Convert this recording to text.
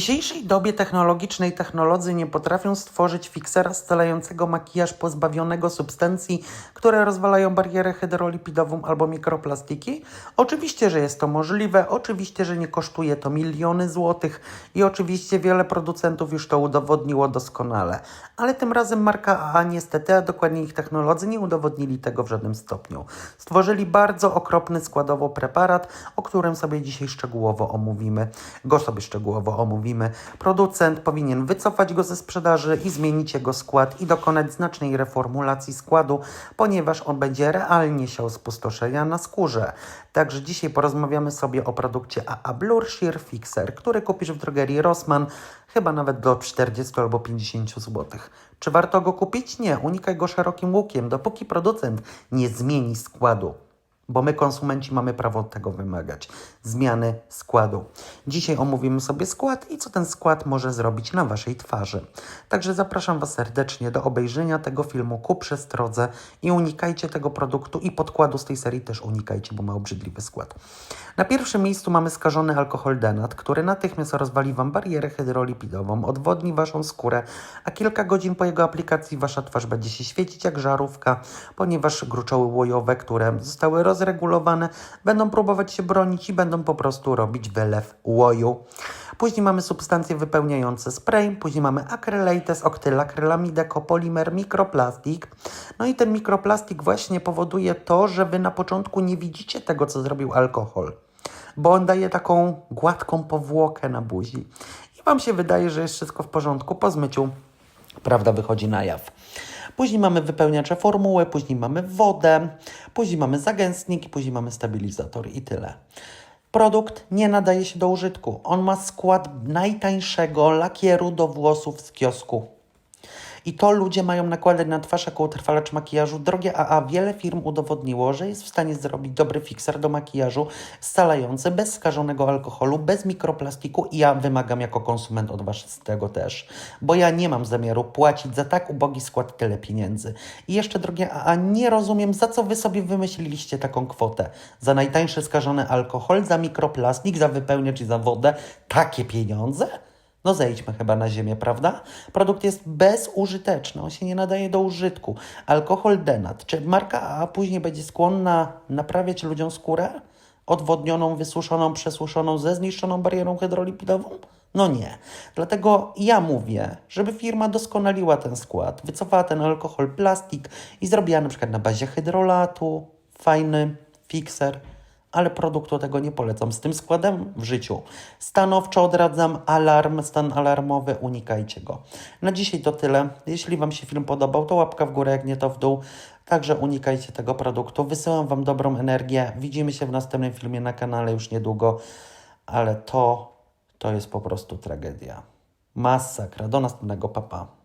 W dzisiejszej dobie technologicznej technolodzy nie potrafią stworzyć fiksera scalającego makijaż pozbawionego substancji, które rozwalają barierę hydrolipidową albo mikroplastiki? Oczywiście, że jest to możliwe, oczywiście, że nie kosztuje to miliony złotych i oczywiście wiele producentów już to udowodniło doskonale. Ale tym razem marka AA niestety, a dokładnie ich technolodzy nie udowodnili tego w żadnym stopniu. Stworzyli bardzo okropny składowo preparat, o którym sobie dzisiaj szczegółowo omówimy. Go sobie szczegółowo omówimy. Producent powinien wycofać go ze sprzedaży i zmienić jego skład i dokonać znacznej reformulacji składu, ponieważ on będzie realnie siał spustoszenia na skórze. Także dzisiaj porozmawiamy sobie o produkcie AA Blur Sheer Fixer, który kupisz w drogerii Rossmann chyba nawet do 40 albo 50 zł. Czy warto go kupić? Nie, unikaj go szerokim łukiem, dopóki producent nie zmieni składu bo my konsumenci mamy prawo tego wymagać. Zmiany składu. Dzisiaj omówimy sobie skład i co ten skład może zrobić na Waszej twarzy. Także zapraszam Was serdecznie do obejrzenia tego filmu ku przestrodze i unikajcie tego produktu i podkładu z tej serii też unikajcie, bo ma obrzydliwy skład. Na pierwszym miejscu mamy skażony alkohol denat, który natychmiast rozwali Wam barierę hydrolipidową, odwodni Waszą skórę, a kilka godzin po jego aplikacji Wasza twarz będzie się świecić jak żarówka, ponieważ gruczoły łojowe, które zostały rozregulowane, będą próbować się bronić i będą po prostu robić wylew łoju. Później mamy substancje wypełniające spray, później mamy acrylates, oktylakrylamide, kopolimer, mikroplastik. No i ten mikroplastik właśnie powoduje to, że Wy na początku nie widzicie tego, co zrobił alkohol bo on daje taką gładką powłokę na buzi. I Wam się wydaje, że jest wszystko w porządku. Po zmyciu prawda wychodzi na jaw. Później mamy wypełniacze formuły, później mamy wodę, później mamy zagęstnik, później mamy stabilizator i tyle. Produkt nie nadaje się do użytku. On ma skład najtańszego lakieru do włosów z kiosku. I to ludzie mają nakładać na twarz jako utrwalacz makijażu. Drogie AA, wiele firm udowodniło, że jest w stanie zrobić dobry fikser do makijażu scalający, bez skażonego alkoholu, bez mikroplastiku i ja wymagam jako konsument od Was tego też. Bo ja nie mam zamiaru płacić za tak ubogi skład tyle pieniędzy. I jeszcze drogie AA, nie rozumiem, za co Wy sobie wymyśliliście taką kwotę. Za najtańszy skażony alkohol, za mikroplastik, za wypełniacz i za wodę. Takie pieniądze? No zejdźmy chyba na ziemię, prawda? Produkt jest bezużyteczny, on się nie nadaje do użytku. Alkohol denat. Czy marka AA później będzie skłonna naprawiać ludziom skórę? Odwodnioną, wysuszoną, przesuszoną, ze zniszczoną barierą hydrolipidową? No nie. Dlatego ja mówię, żeby firma doskonaliła ten skład, wycofała ten alkohol, plastik i zrobiła na przykład na bazie hydrolatu, fajny fikser, ale produktu tego nie polecam. Z tym składem w życiu. Stanowczo odradzam alarm, stan alarmowy, unikajcie go. Na dzisiaj to tyle. Jeśli Wam się film podobał, to łapka w górę, jak nie to w dół. Także unikajcie tego produktu. Wysyłam Wam dobrą energię. Widzimy się w następnym filmie na kanale już niedługo, ale to, to jest po prostu tragedia. Masakra. Do następnego papa.